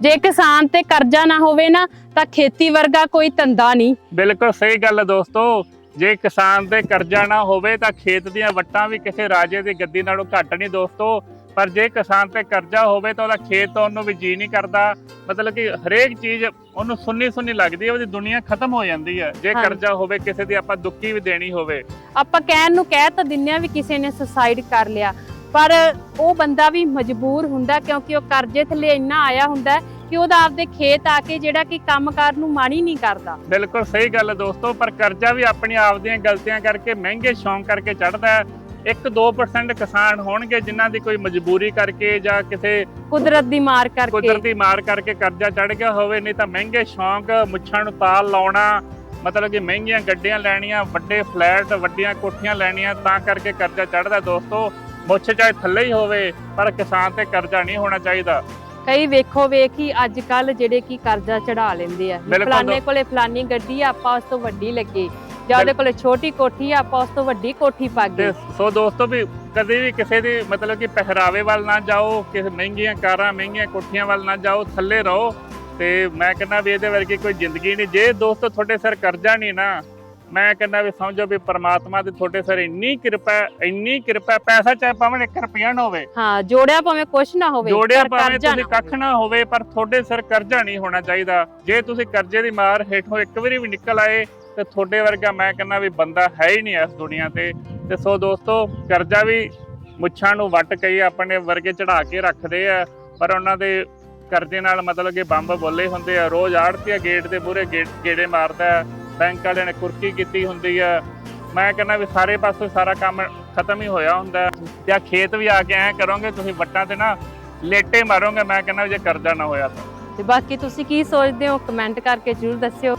ਜੇ ਕਿਸਾਨ ਤੇ ਕਰਜ਼ਾ ਨਾ ਹੋਵੇ ਨਾ ਤਾਂ ਖੇਤੀ ਵਰਗਾ ਕੋਈ ਧੰਦਾ ਨਹੀਂ। ਬਿਲਕੁਲ ਸਹੀ ਗੱਲ ਹੈ ਦੋਸਤੋ। ਜੇ ਕਿਸਾਨ ਤੇ ਕਰਜ਼ਾ ਨਾ ਹੋਵੇ ਤਾਂ ਖੇਤ ਦੀਆਂ ਵੱਟਾਂ ਵੀ ਕਿਸੇ ਰਾਜੇ ਦੀ ਗੱਦੀ ਨਾਲੋਂ ਘੱਟ ਨਹੀਂ ਦੋਸਤੋ। ਪਰ ਜੇ ਕਿਸਾਨ ਤੇ ਕਰਜ਼ਾ ਹੋਵੇ ਤਾਂ ਉਹਦਾ ਖੇਤ ਤੋਂ ਉਹਨੂੰ ਵੀ ਜੀ ਨਹੀਂ ਕਰਦਾ। ਮਤਲਬ ਕਿ ਹਰੇਕ ਚੀਜ਼ ਉਹਨੂੰ ਸੁੰਨੀ ਸੁੰਨੀ ਲੱਗਦੀ ਹੈ ਉਹਦੀ ਦੁਨੀਆ ਖਤਮ ਹੋ ਜਾਂਦੀ ਹੈ ਜੇ। ਕਰਜ਼ਾ ਹੋਵੇ ਕਿਸੇ ਦੀ ਆਪਾਂ ਦੁੱਕੀ ਵੀ ਦੇਣੀ ਹੋਵੇ। ਆਪਾਂ ਕਹਿਣ ਨੂੰ ਕਹਿ ਤਾਂ ਦਿੰਨੇ ਆ ਵੀ ਕਿਸੇ ਨੇ ਸੁਸਾਈਡ ਕਰ ਲਿਆ। ਪਰ ਉਹ ਬੰਦਾ ਵੀ ਮਜਬੂਰ ਹੁੰਦਾ ਕਿਉਂਕਿ ਉਹ ਕਰਜ਼ੇ ਥੱਲੇ ਇੰਨਾ ਆਇਆ ਹੁੰਦਾ ਕਿ ਉਹਦਾ ਆਪਦੇ ਖੇਤ ਆ ਕੇ ਜਿਹੜਾ ਕਿ ਕੰਮਕਾਰ ਨੂੰ ਮਨ ਹੀ ਨਹੀਂ ਕਰਦਾ। ਬਿਲਕੁਲ ਸਹੀ ਗੱਲ ਹੈ ਦੋਸਤੋ ਪਰ ਕਰਜ਼ਾ ਵੀ ਆਪਣੀ ਆਪ ਦੀਆਂ ਗਲਤੀਆਂ ਕਰਕੇ ਮਹਿੰਗੇ ਸ਼ੌਂਕ ਕਰਕੇ ਚੜਦਾ ਹੈ। 1-2% ਕਿਸਾਨ ਹੋਣਗੇ ਜਿਨ੍ਹਾਂ ਦੀ ਕੋਈ ਮਜਬੂਰੀ ਕਰਕੇ ਜਾਂ ਕਿਸੇ ਕੁਦਰਤ ਦੀ ਮਾਰ ਕਰਕੇ। ਕੁਦਰਤੀ ਮਾਰ ਕਰਕੇ ਕਰਜ਼ਾ ਚੜ ਗਿਆ ਹੋਵੇ ਨਹੀਂ ਤਾਂ ਮਹਿੰਗੇ ਸ਼ੌਂਕ ਮੁੱਛਾਂ ਨੂੰ ਤਾਲ ਲਾਉਣਾ ਮਤਲਬ ਕਿ ਮਹਿੰਗੀਆਂ ਗੱਡੀਆਂ ਲੈਣੀਆਂ ਵੱਡੇ ਫਲੈਟ ਵੱਡੀਆਂ ਕੋਠੀਆਂ ਲੈਣੀਆਂ ਤਾਂ ਕਰਕੇ ਕਰਜ਼ਾ ਚੜਦਾ ਦੋਸਤੋ। ਮੁੱਛ ਚਾਹੇ ਥੱਲੇ ਹੀ ਹੋਵੇ ਪਰ ਕਿਸਾਨ ਤੇ ਕਰਜ਼ਾ ਨਹੀਂ ਹੋਣਾ ਚਾਹੀਦਾ। ਕਈ ਵੇਖੋ ਵੇਖੀ ਅੱਜ ਕੱਲ ਜਿਹੜੇ ਕਿ ਕਰਜ਼ਾ ਚੜਾ ਲੈਂਦੇ ਆ। ਬਿਲਕੁਲ ਫਲਾਣੇ ਕੋਲੇ ਫਲਾਨੀ ਗੱਡੀ ਆ ਆਪਾਂ ਉਸ ਤੋਂ ਵੱਡੀ ਲੱਗੇ। ਜਾਂ ਉਹਦੇ ਕੋਲੇ ਛੋਟੀ ਕੋਠੀ ਆ ਆਪਾਂ ਉਸ ਤੋਂ ਵੱਡੀ ਕੋਠੀ ਪਾ ਤੇ ਗਏ ਸੋ ਦੋਸਤੋ ਵੀ ਕਦੇ ਵੀ ਕਿਸੇ ਦੀ ਮਤਲਬ ਕਿ ਪਹਿਰਾਵੇ ਵੱਲ ਨਾ ਜਾਓ ਕਿਸੇ ਮਹਿੰਗੀਆਂ ਕਾਰਾਂ ਮਹਿੰਗੀਆਂ ਕੋਠੀਆਂ ਵੱਲ ਨਾ ਜਾਓ ਥੱਲੇ ਰਹੋ। ਤੇ ਮੈਂ ਕਹਿੰਦਾ ਵੀ ਇਹਦੇ ਵਰਗੀ ਕੋਈ ਜ਼ਿੰਦਗੀ ਨਹੀਂ। ਜੇ ਦੋਸਤੋ ਤੁਹਾਡੇ ਸਿਰ ਕਰਜ਼ਾ ਨਹੀਂ ਨਾ ਮੈਂ ਕਹਿੰਦਾ ਵੀ ਸਮਝੋ ਵੀ ਪ੍ਰਮਾਤਮਾ ਦੀ ਤੁਹਾਡੇ ਸਿਰ ਇੰਨੀ ਕਿਰਪਾ ਇੰਨੀ ਕਿਰਪਾ ਪੈਸਾ ਚਾਹੇ ਭਾਵੇਂ 1 ਰੁਪਿਆ ਨਾ ਹੋਵੇ। ਹਾਂ ਜੋੜਿਆ ਭਾਵੇਂ ਕੁਛ ਨਾ ਹੋਵੇ ਜੋੜਿਆ ਭਾਵੇਂ ਤੁਸੀਂ ਕੱਖ ਨਾ ਹੋਵੇ ਪਰ ਤੁਹਾਡੇ ਸਿਰ ਕਰਜ਼ਾ ਨਹੀਂ ਹੋਣਾ ਚਾਹੀਦਾ। ਜੇ ਤੁਸੀਂ ਕਰਜ਼ੇ ਦੀ ਮਾਰ ਹੇਠੋਂ ਇੱਕ ਵਾਰੀ ਵੀ ਨਿਕਲ ਆਏ ਤੇ ਤੁਹਾਡੇ ਵਰਗਾ ਮੈਂ ਕਹਿੰਦਾ ਵੀ ਬੰਦਾ ਹੈ ਹੀ ਨਹੀਂ ਇਸ ਦੁਨੀਆ ਤੇ। ਤੇ ਸੋ ਦੋਸਤੋ ਕਰਜ਼ਾ ਵੀ ਮੁੱਛਾਂ ਨੂੰ ਵੱਟ ਕਈ ਆਪਣੇ ਵਰਗੇ ਚੜਾ ਕੇ ਰੱਖਦੇ ਆ ਪਰ ਉਹਨਾਂ ਦੇ ਕਰਜ਼ੇ ਨਾਲ ਮਤਲਬ ਕਿ ਬੰਬ ਬੋਲੇ ਹੁੰਦੇ ਆ। ਰੋਜ਼ ਆੜਤੀਆ ਗੇਟ ਦੇ ਗੇਟ- ਗੇੜੇ ਮਾਰਦਾ ਹੈ। ਬੈਂਕ ਵਾਲਿਆਂ ਨੇ ਕੁਰਕੀ ਕੀਤੀ ਹੁੰਦੀ ਹੈ ਮੈਂ ਕਹਿੰਦਾ ਵੀ ਸਾਰੇ ਪਾਸੇ ਸਾਰਾ ਕੰਮ ਖਤਮ ਹੀ ਹੋਇਆ ਹੁੰਦਾ। ਜਾਂ ਖੇਤ ਵੀ ਆ ਕੇ ਐ ਕਰੋਗੇ, ਤੁਸੀਂ ਵੱਟਾਂ ਤੇ ਨਾ ਲੇਟੇ ਮਾਰੋਗੇ। ਮੈਂ ਕਹਿੰਦਾ ਜੇ ਕਰਜ਼ਾ ਨਾ ਹੋਇਆ ਤਾਂ। ਤੇ ਬਾਕੀ ਤੁਸੀਂ ਕੀ ਸੋਚਦੇ ਹੋ? ਕਮੈਂਟ ਕਰਕੇ ਜਰੂਰ ਦੱਸਿਓ।